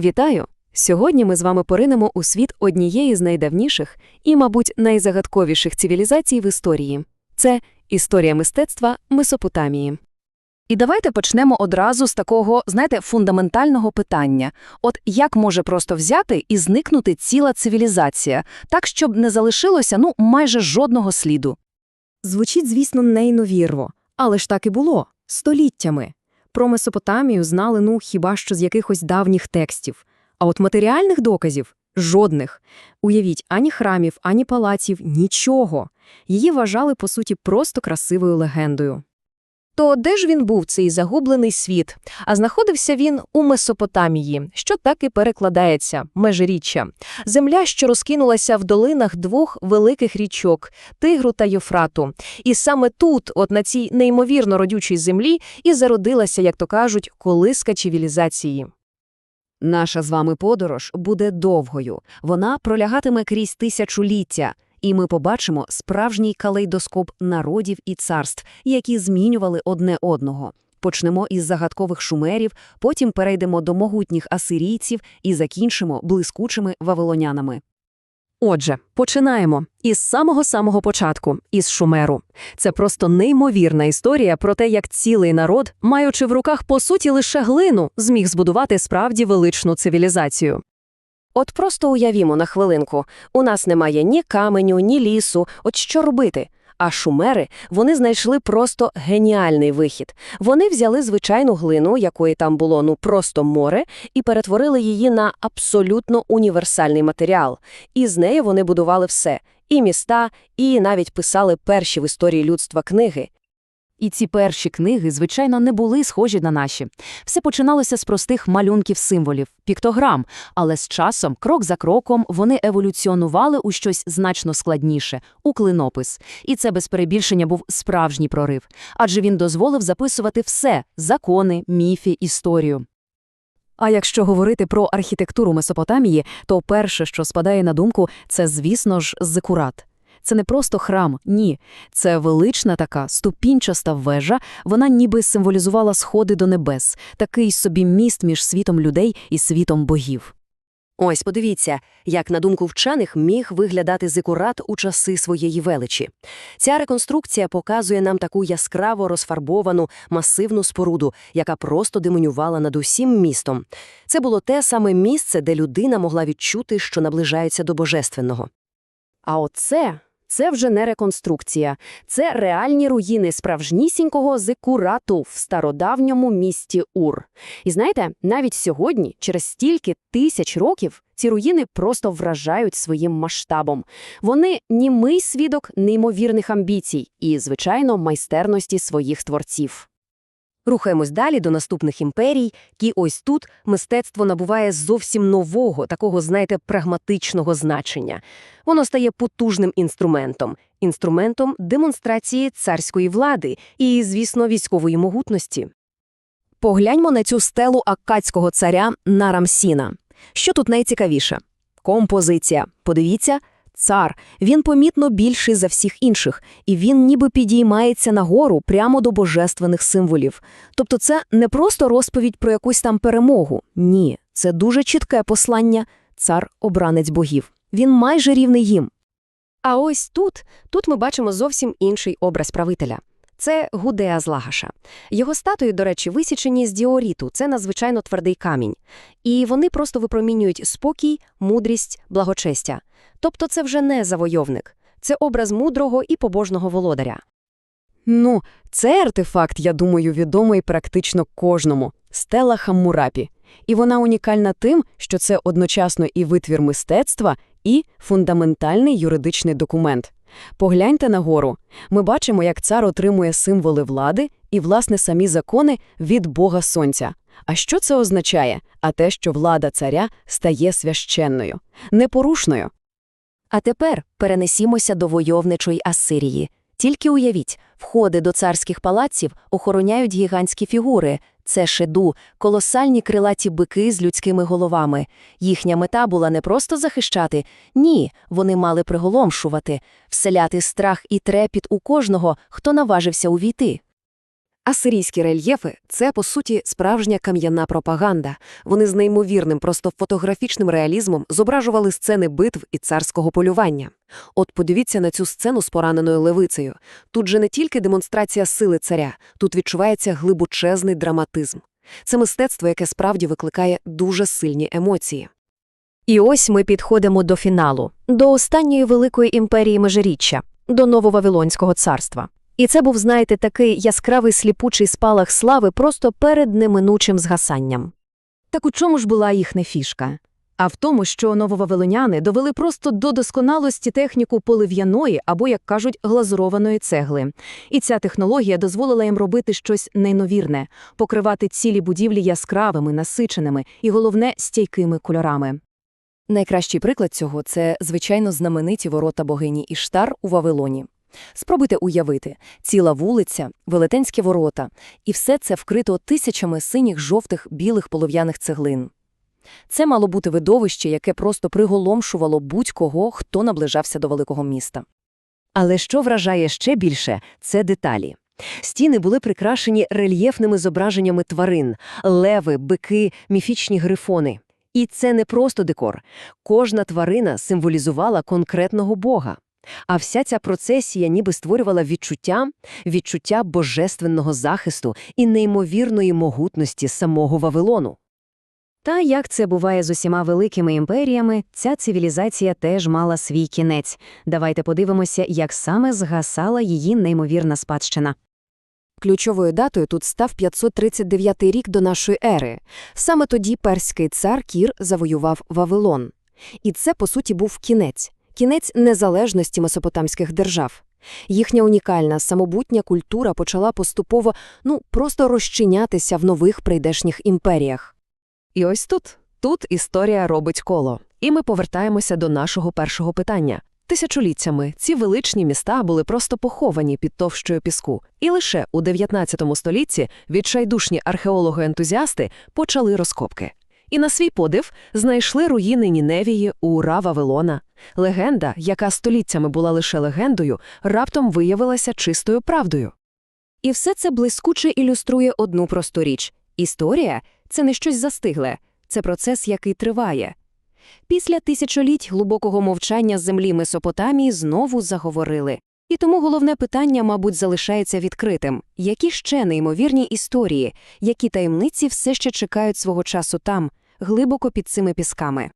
Вітаю! Сьогодні ми з вами поринемо у світ однієї з найдавніших і, мабуть, найзагадковіших цивілізацій в історії. Це історія мистецтва Месопотамії. І давайте почнемо одразу з такого, знаєте, фундаментального питання. От як може просто взяти і зникнути ціла цивілізація, так, щоб не залишилося, ну, майже жодного сліду? Звучить, звісно, нейновірво, але ж так і було – століттями. Про Месопотамію знали, ну, хіба що з якихось давніх текстів. А от матеріальних доказів – жодних. Уявіть, ані храмів, ані палаців – нічого. Її вважали, по суті, просто красивою легендою. То де ж він був, цей загублений світ? А знаходився він у Месопотамії, що так і перекладається – межиріччя. Земля, що розкинулася в долинах двох великих річок – Тигру та Єфрату. І саме тут, от на цій неймовірно родючій землі, і зародилася, як то кажуть, колиска цивілізації. Наша з вами подорож буде довгою. Вона пролягатиме крізь тисячоліття, і ми побачимо справжній калейдоскоп народів і царств, які змінювали одне одного. Почнемо із загадкових шумерів, потім перейдемо до могутніх асирійців і закінчимо блискучими вавилонянами. Отже, починаємо із самого-самого початку, із Шумеру. Це просто неймовірна історія про те, як цілий народ, маючи в руках по суті лише глину, зміг збудувати справді величну цивілізацію. От просто уявімо на хвилинку. У нас немає ні каменю, ні лісу. От що робити? А шумери, вони знайшли просто геніальний вихід. Вони взяли звичайну глину, якої там було ну просто море, і перетворили її на абсолютно універсальний матеріал. І з нею вони будували все – і міста, і навіть писали перші в історії людства книги. І ці перші книги, звичайно, не були схожі на наші. Все починалося з простих малюнків символів, піктограм, але з часом, крок за кроком, вони еволюціонували у щось значно складніше – у клинопис. І це без перебільшення був справжній прорив, адже він дозволив записувати все – закони, міфи, історію. А якщо говорити про архітектуру Месопотамії, то перше, що спадає на думку, це, звісно ж, зикурат. Це не просто храм, ні. Це велична така ступінчаста вежа, вона ніби символізувала сходи до небес, такий собі міст між світом людей і світом богів. Ось, подивіться, як, на думку вчених, міг виглядати зикурат у часи своєї величі. Ця реконструкція показує нам таку яскраво розфарбовану масивну споруду, яка просто демонювала над усім містом. Це було те саме місце, де людина могла відчути, що наближається до божественного. А оце... Це вже не реконструкція. Це реальні руїни справжнісінького зикурату в стародавньому місті Ур. І знаєте, навіть сьогодні, через стільки тисяч років, ці руїни просто вражають своїм масштабом. Вони німий свідок неймовірних амбіцій і, звичайно, майстерності своїх творців. Рухаємось далі до наступних імперій, і ось тут мистецтво набуває зовсім нового, такого, знаєте, прагматичного значення. Воно стає потужним інструментом, інструментом демонстрації царської влади і, звісно, військової могутності. Погляньмо на цю стелу аккадського царя Нарамсіна. Що тут найцікавіше? Композиція. Подивіться, цар. Він помітно більший за всіх інших, і він ніби підіймається нагору прямо до божественних символів. Тобто це не просто розповідь про якусь там перемогу. Ні, це дуже чітке послання цар обранець богів. Він майже рівний їм. А ось тут, тут ми бачимо зовсім інший образ правителя. Це Гудеа з Лагаша. Його статуї, до речі, висічені з діоріту, це надзвичайно твердий камінь. І вони просто випромінюють спокій, мудрість, благочестя. Тобто це вже не завойовник, це образ мудрого і побожного володаря. Ну, це артефакт, я думаю, відомий практично кожному – стела Хаммурапі. І вона унікальна тим, що це одночасно і витвір мистецтва, і фундаментальний юридичний документ. Погляньте нагору. Ми бачимо, як цар отримує символи влади і, власне, самі закони від Бога Сонця. А що це означає? А те, що влада царя стає священною, непорушною. А тепер перенесімося до войовничої Ассирії. Тільки уявіть, входи до царських палаців охороняють гігантські фігури. Це шеду, колосальні крилаті бики з людськими головами. Їхня мета була не просто захищати, ні, вони мали приголомшувати, вселяти страх і трепіт у кожного, хто наважився увійти. Асирійські рельєфи – це, по суті, справжня кам'яна пропаганда. Вони з неймовірним, просто фотографічним реалізмом зображували сцени битв і царського полювання. От подивіться на цю сцену з пораненою левицею. Тут же не тільки демонстрація сили царя, тут відчувається глибочезний драматизм. Це мистецтво, яке справді викликає дуже сильні емоції. І ось ми підходимо до фіналу, до останньої великої імперії Межиріччя, до Нововавилонського царства. І це був, знаєте, такий яскравий сліпучий спалах слави просто перед неминучим згасанням. Так у чому ж була їхня фішка? А в тому, що нововавилоняни довели просто до досконалості техніку полив'яної або, як кажуть, глазурованої цегли. І ця технологія дозволила їм робити щось нейновірне – покривати цілі будівлі яскравими, насиченими і, головне, стійкими кольорами. Найкращий приклад цього – це, звичайно, знамениті ворота богині Іштар у Вавилоні. Спробуйте уявити – ціла вулиця, велетенські ворота, і все це вкрито тисячами синіх, жовтих, білих полов'яних цеглин. Це мало бути видовище, яке просто приголомшувало будь-кого, хто наближався до великого міста. Але що вражає ще більше – це деталі. Стіни були прикрашені рельєфними зображеннями тварин – леви, бики, міфічні грифони. І це не просто декор. Кожна тварина символізувала конкретного бога. А вся ця процесія ніби створювала відчуття, відчуття божественного захисту і неймовірної могутності самого Вавилону. Та як це буває з усіма великими імперіями, ця цивілізація теж мала свій кінець. Давайте подивимося, як саме згасала її неймовірна спадщина. Ключовою датою тут став 539 рік до нашої ери. Саме тоді перський цар Кір завоював Вавилон. І це, по суті, був кінець. Кінець незалежності месопотамських держав. Їхня унікальна самобутня культура почала поступово, ну, просто розчинятися в нових прийдешніх імперіях. І ось тут, тут історія робить коло. І ми повертаємося до нашого першого питання. Тисячоліттями ці величні міста були просто поховані під товщою піску. І лише у 19 столітті відчайдушні археологи-ентузіасти почали розкопки. І на свій подив знайшли руїни Ніневії, Ура Вавилона. Легенда, яка століттями була лише легендою, раптом виявилася чистою правдою. І все це блискуче ілюструє одну просту річ. Історія – це не щось застигле, це процес, який триває. Після тисячоліть глибокого мовчання землі Месопотамії знову заговорили. І тому головне питання, мабуть, залишається відкритим. Які ще неймовірні історії, які таємниці все ще чекають свого часу там, глибоко під цими пісками?